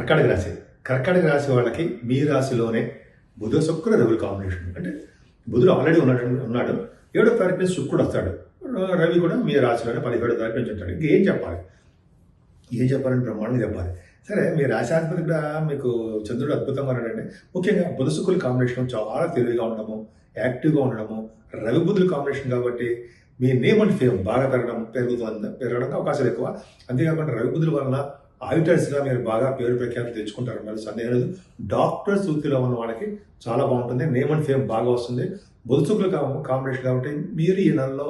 కర్కాటక రాశి. కర్కాటక రాశి వాళ్ళకి మీ రాశిలోనే బుధ శుక్ర రవి కాంబినేషన్ అంటే బుధుడు ఆల్రెడీ ఉన్నాడు ఉన్నాడు. ఏడో తారీఖు నుంచి శుక్రుడు వస్తాడు. రవి కూడా మీ రాశిలోనే పదిహేడో తారీఖు నుంచి ఉంటాడు. ఇంక ఏం చెప్పాలి? ఏం చెప్పాలని బ్రహ్మాండంగా చెప్పాలి. సరే మీ రాశాధిపతి కూడా మీకు చంద్రుడు అద్భుతంగా ఉన్నాడండి ముఖ్యంగా బుధ శుక్రుల కాంబినేషన్ చాలా తెలివిగా ఉండడము యాక్టివ్గా ఉండడము రవి బుధుల కాంబినేషన్ కాబట్టి మీ నేమ్ అండ్ ఫేమ్ బాగా పెరగడం పెరుగుతుంది పెరగడానికి అవకాశాలు ఎక్కువ. అంతేకాకుండా రవి బుధుల వలన ఆడిటర్స్గా మీరు బాగా పేరు ప్రఖ్యాతి తెచ్చుకుంటారు మరి సందేహం లేదు. డాక్టర్స్ వృత్తిలో ఉన్న వాళ్ళకి చాలా బాగుంటుంది. నేమ్ అండ్ ఫేమ్ బాగా వస్తుంది. బొలుసుకులు కాంబినేషన్ కాబట్టి మీరు ఈ నెలలో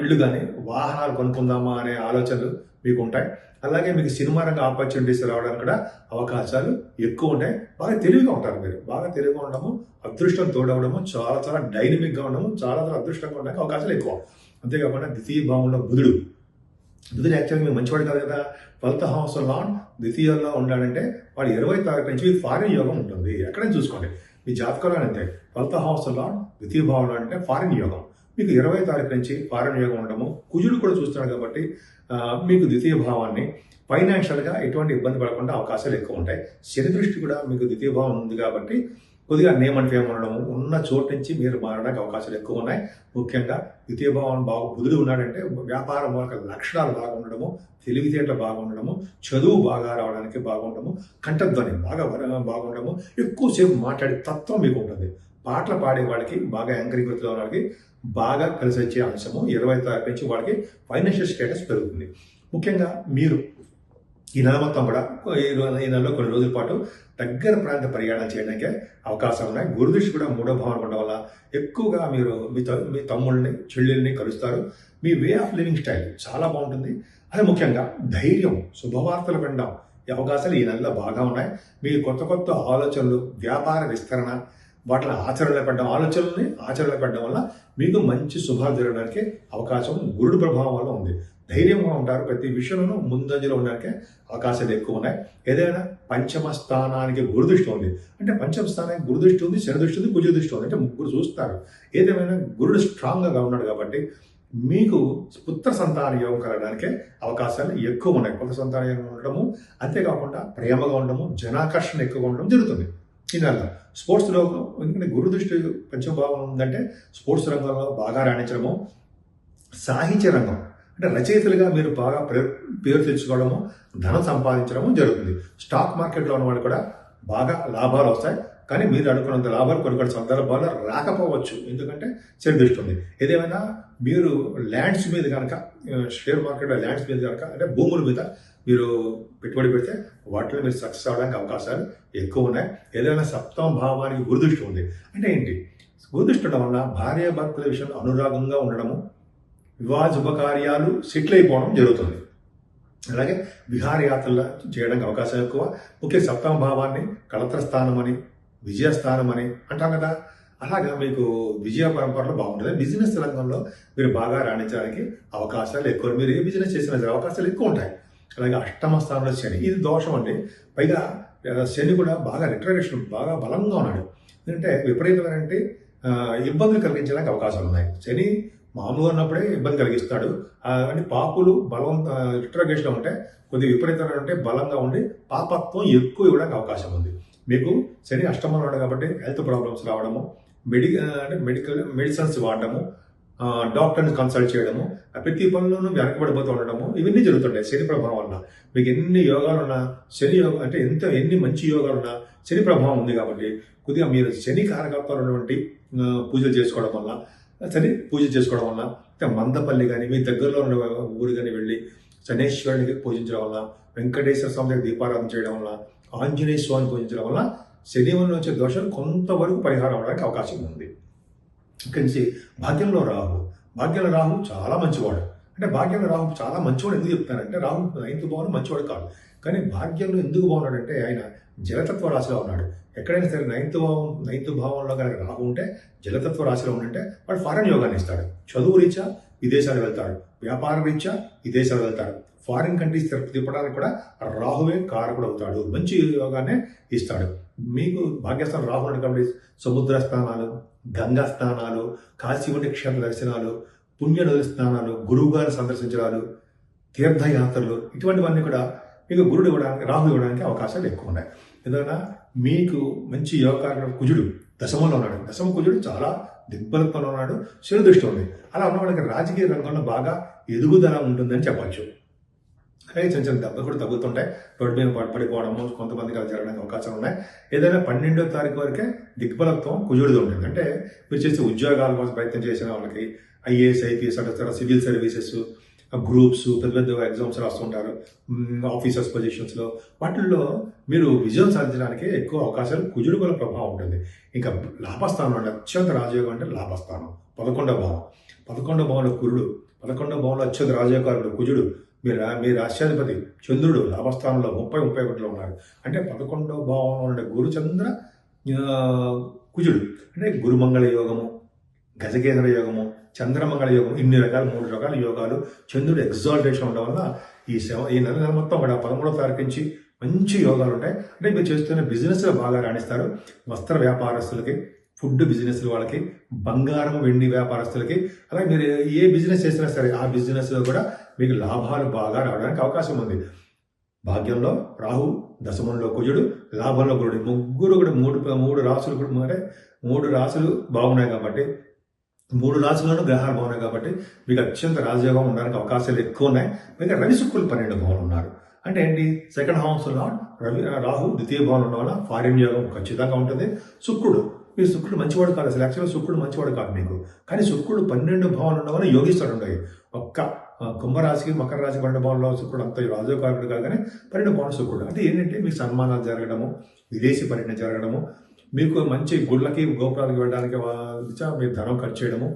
ఇళ్ళు కానీ వాహనాలు కొనుక్కుందామా అనే ఆలోచనలు మీకు ఉంటాయి. అలాగే మీకు సినిమా రంగ ఆపర్చునిటీస్ రావడానికి కూడా అవకాశాలు ఎక్కువ ఉంటాయి. బాగా తెలివిగా ఉంటారు మీరు. బాగా తెలివిగా ఉండడము అదృష్టం తోడవడము చాలా చాలా డైనమిక్గా ఉండడము చాలా చాలా అదృష్టంగా ఉండడానికి అవకాశాలు ఎక్కువ. అంతేకాకుండా ద్వితీయ భావంలో బుధుడు. బుధుడు యాక్చువల్గా మేము మంచివాడు కాదు కదా. ట్వెల్త్ హౌస్ లాన్ ద్వితీయంలో ఉన్నాడంటే వాడు ఇరవై తారీఖు నుంచి ఫారిన్ యోగం ఉంటుంది. ఎక్కడైనా చూసుకోండి. మీ జాతకంలో అంతే. ట్వెల్త్ హౌస్ లాన్ ద్వితీయ భావంలో అంటే ఫారిన్ యోగం. మీకు ఇరవై తారీఖు నుంచి ఫారిన్ యోగం ఉండము కుజుడు కూడా చూస్తున్నాడు కాబట్టి మీకు ద్వితీయ భావాన్ని ఫైనాన్షియల్గా ఎటువంటి ఇబ్బంది పడకుండా అవకాశాలు ఎక్కువ ఉంటాయి. శని దృష్టి కూడా మీకు ద్వితీయ భావం ఉంది కాబట్టి కొద్దిగా నేమ్ అండ్ ఫేమ్ ఉండడము ఉన్న చోటు నుంచి మీరు మారడానికి అవకాశాలు ఎక్కువ ఉన్నాయి. ముఖ్యంగా ద్వితీయ భావం బాగా బుధుడు ఉన్నాడంటే వ్యాపార మూలక లక్షణాలు బాగుండడము తెలివితేటలు బాగుండడము చదువు బాగా రావడానికి బాగుండడము కంఠధ్వని బాగా వర- బాగుండడము ఎక్కువసేపు మాట్లాడే తత్వం మీకు ఉంటుంది. పాటలు పాడే వాళ్ళకి బాగా యాంకరింగ్ వృత్తిలో వాళ్ళకి బాగా కలిసి వచ్చే అంశము ఇరవై తారీఖు నుంచి వాళ్ళకి ఫైనాన్షియల్ స్టేటస్ పెరుగుతుంది. ముఖ్యంగా మీరు ఈ నెల మొత్తం కూడా ఈ ఈ నెలలో కొన్ని రోజుల పాటు దగ్గర ప్రాంత ప్రయాణం చేయడానికి అవకాశం ఉన్నాయి. గురుదృష్టి కూడా మూడో భావన ఉండడం వల్ల ఎక్కువగా మీరు మీ మీ తమ్ముళ్ళని చెల్లెల్ని కలుస్తారు. మీ వే ఆఫ్ లివింగ్ స్టైల్ చాలా బాగుంటుంది. అది ముఖ్యంగా ధైర్యం శుభవార్తలు వినడం ఈ అవకాశాలు ఈ నెలలో బాగా ఉన్నాయి. మీ కొత్త కొత్త ఆలోచనలు వ్యాపార విస్తరణ వాటిని ఆచరణలో పెట్టడం ఆలోచనల్ని ఆచరణలో పెట్టడం వల్ల మీకు మంచి శుభాలు జరగడానికి అవకాశం గురుడు ప్రభావం వల్ల ఉంది. ధైర్యంగా ఉంటారు. ప్రతి విషయంలోనూ ముందంజలో ఉండడానికి అవకాశాలు ఎక్కువ ఉన్నాయి. ఏదైనా పంచమ స్థానానికి గురుదృష్టి ఉంది. అంటే పంచమ స్థానానికి గురుదృష్టి ఉంది శనిదృష్టి ఉంది కుజ దృష్టి ఉంది. అంటే ముగ్గురు చూస్తారు. ఏదేమైనా గురుడు స్ట్రాంగ్గా ఉన్నాడు కాబట్టి మీకు పుత్ర సంతాన యోగం కలగడానికి అవకాశాలు ఎక్కువ ఉన్నాయి. పుత్ర సంతాన యోగం ఉండడము అంతేకాకుండా ప్రేమగా ఉండడము జనాకర్షణ ఎక్కువగా ఉండడం జరుగుతుంది. ఈ స్పోర్ట్స్ స్పోర్ట్స్లో ఎందుకంటే గురు దృష్టి పంచభావం ఉందంటే స్పోర్ట్స్ రంగంలో బాగా రాణించడము సాహిత్య రంగం. అంటే రచయితలుగా మీరు బాగా పేరు తెచ్చుకోవడము ధనం సంపాదించడము జరుగుతుంది. స్టాక్ మార్కెట్లో ఉన్న వాళ్ళు కూడా బాగా లాభాలు వస్తాయి. కానీ మీరు అనుకున్నంత లాభాలు కొన్ని కొన్ని సందర్భాల్లో రాకపోవచ్చు. ఎందుకంటే చెడు దృష్టి ఉంది. ఏదేమైనా మీరు ల్యాండ్స్ మీద కనుక షేర్ మార్కెట్లో ల్యాండ్స్ మీద కనుక అంటే భూముల మీద మీరు పెట్టుబడి పెడితే వాటిలో మీరు సక్సెస్ అవడానికి అవకాశాలు ఎక్కువ ఉన్నాయి. ఏదైనా సప్తమ భావానికి గురుదృష్టి ఉంది. అంటే ఏంటి? గురుదృష్టి ఉండడం వల్ల భార్య భర్తల విషయంలో అనురాగంగా ఉండడము వివాహ శుభకార్యాలు సెటిల్ అయిపోవడం జరుగుతుంది. అలాగే విహారయాత్రలు చేయడానికి అవకాశం ఎక్కువ. ముఖ్య సప్తమ భావాన్ని కళత్ర స్థానం అని విజయస్థానం అని అంటాం కదా. అలాగా మీకు విజయ పరంపరలో బాగుంటుంది. బిజినెస్ రంగంలో మీరు బాగా రాణించడానికి అవకాశాలు ఎక్కువ. మీరు ఏ బిజినెస్ చేసినా సరే అవకాశాలు ఎక్కువ ఉంటాయి. అలాగే అష్టమ స్థానంలో శని. ఇది దోషం అండి. పైగా శని కూడా బాగా రిట్రగేషన్ బాగా బలంగా ఉన్నాడు. ఎందుకంటే విపరీతమైన అంటే ఇబ్బందులు కలిగించడానికి అవకాశాలు ఉన్నాయి. శని మామూలుగా ఉన్నప్పుడే ఇబ్బంది కలిగిస్తాడు. అంటే పాపులు బలం రిట్రగేషన్లో ఉంటే కొద్దిగా విపరీతంగా ఉంటే బలంగా ఉండి పాపత్వం ఎక్కువ ఇవ్వడానికి అవకాశం ఉంది. మీకు శని అష్టమంలో ఉన్నాడు కాబట్టి హెల్త్ ప్రాబ్లమ్స్ రావడము మెడి అంటే మెడికల్ మెడిసిన్స్ వాడడము డాక్టర్ని కన్సల్ట్ చేయడము ఆ ప్రతి పనిలోనూ వెనకబడిపోతూ ఉండడము ఇవన్నీ జరుగుతుంటాయి శని ప్రభావం వల్ల. మీకు ఎన్ని యోగాలు ఉన్నా శని యోగం అంటే ఎంత ఎన్ని మంచి యోగాలు ఉన్నా శని ప్రభావం ఉంది కాబట్టి కొద్దిగా మీరు శని కారకత్వాలు ఉన్నటువంటి పూజలు చేసుకోవడం వల్ల శని పూజ చేసుకోవడం వల్ల మందపల్లి కానీ మీ దగ్గరలో ఉన్న ఊరు కానీ వెళ్ళి శనేశ్వరునికి పూజించడం వల్ల వెంకటేశ్వర స్వామి దగ్గర దీపారాధన చేయడం వల్ల ఆంజనేయ స్వామిని పూజించడం వల్ల శని వచ్చే దోషాలు కొంతవరకు పరిహారం అవడానికి అవకాశం ఉంది. ఇక్కడి నుంచి భాగ్యంలో రాహు. భాగ్యంలో రాహు చాలా మంచివాడు. అంటే భాగ్యంలో రాహు చాలా మంచివాడు ఎందుకు చెప్తానంటే రాహు నైన్త్ భావన మంచివాడు కాదు. కానీ భాగ్యంలో ఎందుకు బాగున్నాడంటే ఆయన జలతత్వ రాశిలో ఉన్నాడు. ఎక్కడైనా సరే నైన్త్ భావం నైన్త్ భావంలో కనుక రాహు ఉంటే జలతత్వ రాశిలో ఉంటే వాడు ఫారెన్ యోగాన్ని ఇస్తాడు. చదువు రీత్యా విదేశాలు వెళ్తాడు. వ్యాపార రీత్యా విదేశాలు వెళ్తాడు. ఫారిన్ కంట్రీస్ తిరుపతి తిప్పడానికి కూడా రాహువే కారకుడు అవుతాడు మంచి యోగానే ఇస్తాడు. మీకు భాగ్యస్థానం రాహుడు కాబట్టి సముద్ర స్నానాలు గంగా స్నానాలు కాశీవంటి క్షేత్ర దర్శనాలు పుణ్య స్నానాలు గురువుగారిని సందర్శించడాలు తీర్థయాత్రలు ఇటువంటివన్నీ కూడా మీకు గురుడు ఇవ్వడానికి రాహు ఇవ్వడానికి అవకాశాలు ఎక్కువ ఉన్నాయి. ఎందువల్ల మీకు మంచి యోగకారకుడు కుజుడు దశమంలో ఉన్నాడు. దశమ కుజుడు చాలా దిగ్బలత్వంలో ఉన్నాడు శని దృష్టి ఉంది. అలా ఉన్న వాళ్ళకి రాజకీయ రంగంలో బాగా ఎదుగుదల ఉంటుందని చెప్పచ్చు. అలాగే చిన్న చిన్న దెబ్బలు కూడా తగ్గుతుంటాయి రోడ్డు మీద పడిపోవడము కొంతమందికి అలా జరగడానికి అవకాశాలు ఉన్నాయి. ఏదైనా పన్నెండో తారీఖు వరకే దిగ్బలత్వం కుజుడిది ఉంటుంది. అంటే మీరు చేసే ఉద్యోగాల కోసం ప్రయత్నం చేసిన వాళ్ళకి ఐఏఎస్ ఐపీఎస్ అంటే సివిల్ సర్వీసెస్ గ్రూప్స్ పెద్ద పెద్ద ఎగ్జామ్స్ రాస్తుంటారు. ఆఫీసర్స్ పొజిషన్స్లో వాటిల్లో మీరు విజయం సాధించడానికి ఎక్కువ అవకాశాలు కుజుడు గల ప్రభావం ఉంటుంది. ఇంకా లాభస్థానం అంటే అత్యంత రాజయోగం అంటే లాభస్థానం. పదకొండవ భావం. పదకొండవ భావంలో కురుడు పదకొండవ భావంలో అత్యంత రాజయోగారుడు కుజుడు. మీ రా మీ రాష్ట్రాధిపతి చంద్రుడు లాభస్థానంలో ముప్పై ముప్పై ఒకటిలో ఉన్నారు. అంటే పదకొండవ భావంలో ఉండే గురుచంద్ర కుజుడు. అంటే గురుమంగళ యోగము గజకేంద్ర యోగము చంద్రమంగళ యోగం ఇన్ని రకాల మూడు రకాల యోగాలు చంద్రుడు ఎగ్జాల్టేషన్ ఉండడం వల్ల ఈ సెవ ఈ నెల నెల మొత్తం కూడా పదమూడవ తారీఖు నుంచి మంచి యోగాలు ఉంటాయి. అంటే మీరు చేస్తున్న బిజినెస్లో బాగా రాణిస్తారు. వస్త్ర వ్యాపారస్తులకి ఫుడ్ బిజినెస్ వాళ్ళకి బంగారం వెండి వ్యాపారస్తులకి అలాగే మీరు ఏ బిజినెస్ చేసినా సరే ఆ బిజినెస్లో కూడా మీకు లాభాలు బాగా రావడానికి అవకాశం ఉంది. భాగ్యంలో రాహు దశమంలో కుజుడు లాభంలో గురుడు. ముగ్గురు కూడా మూడు మూడు రాసులు కూడా అంటే మూడు రాసులు బాగున్నాయి కాబట్టి మూడు రాశులను గ్రహాలు బాగున్నాయి కాబట్టి మీకు అత్యంత రాజయోగం ఉండడానికి అవకాశాలు ఎక్కువ ఉన్నాయి. మీకు రవి శుక్రులు పన్నెండు భావనలు ఉన్నారు. అంటే ఏంటి? సెకండ్ హౌస్ హౌస్లో రవి రాహు ద్వితీయ భావన ఉండడం వల్ల ఫారిన్ యోగం ఖచ్చితంగా ఉంటుంది. శుక్రుడు మీ శుక్రుడు మంచివాడు కాదు. అసలు యాక్చువల్గా శుక్రుడు మంచివాడు కాదు మీకు. కానీ శుక్రుడు పన్నెండు భావనలు ఉన్న వల్ల యోగిస్తాడు ఉండవు ఒక్క కుంభరాశికి మకర రాశి పన్నెండు భావనలో శుక్రుడు అంత రాజయోగారుడు కాదు కానీ పన్నెండు భావన శుక్రుడు. అంటే ఏంటంటే మీకు సన్మానాలు జరగడము విదేశీ పర్యటన జరగడము మీకు మంచి గుళ్ళకి గోపురాలకు వెళ్ళడానికి మీరు ధనం ఖర్చు చేయడము